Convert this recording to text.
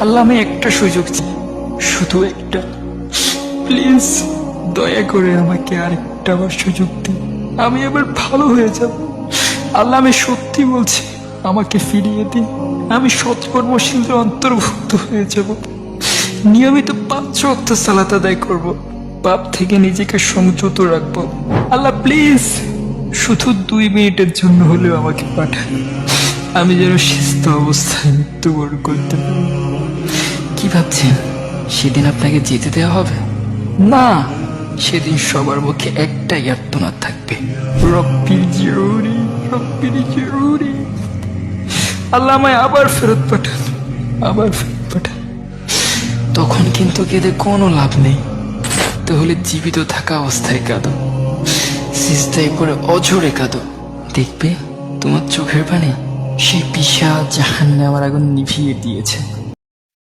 আল্লাহ, আমি একটা সুযোগ চাই। শুধু একটা। প্লিজ, দয়া করে আমাকে আরেকটা বার সুযোগ দিন। আমি এবার ভালো হয়ে যাব। আল্লাহ, আমি সত্যি বলছি, আমাকে ফিরিয়ে দিন। আমি সৎকর্মশীলদের অন্তর্ভুক্ত হয়ে যাব। নিয়মিত পাঁচ রক্ত সালাত আদায় করব। পাপ থেকে নিজেকে সংযত রাখব। আল্লাহ, প্লিজ। শুধু দুই মিনিটের জন্য হলেও আমাকে পাঠান আমি যেন সুস্থ অবস্থায় মৃত্যুবরণ করতে পারি। কি ভাবছেন? সেদিন আপনাকে যেতে দেওয়া হবে? না সেদিন সবার মুখে একটাই আর্তনাদ থাকবে। রব্বির জরুরি রব্বির জরুরি। আল্লাহ আমায় আবার ফেরত পাঠান আবার ফেরত পাঠান। তখন কিন্তু কেঁদে কোনো লাভ নেই। তাহলে জীবিত থাকা অবস্থায় কাঁদো। সিস্তায় করে অঝরে কাঁদো। দেখবে তোমার চোখের পানে সেই বিশাল জাহান্নে আমার আগুন নিভিয়ে দিয়েছে।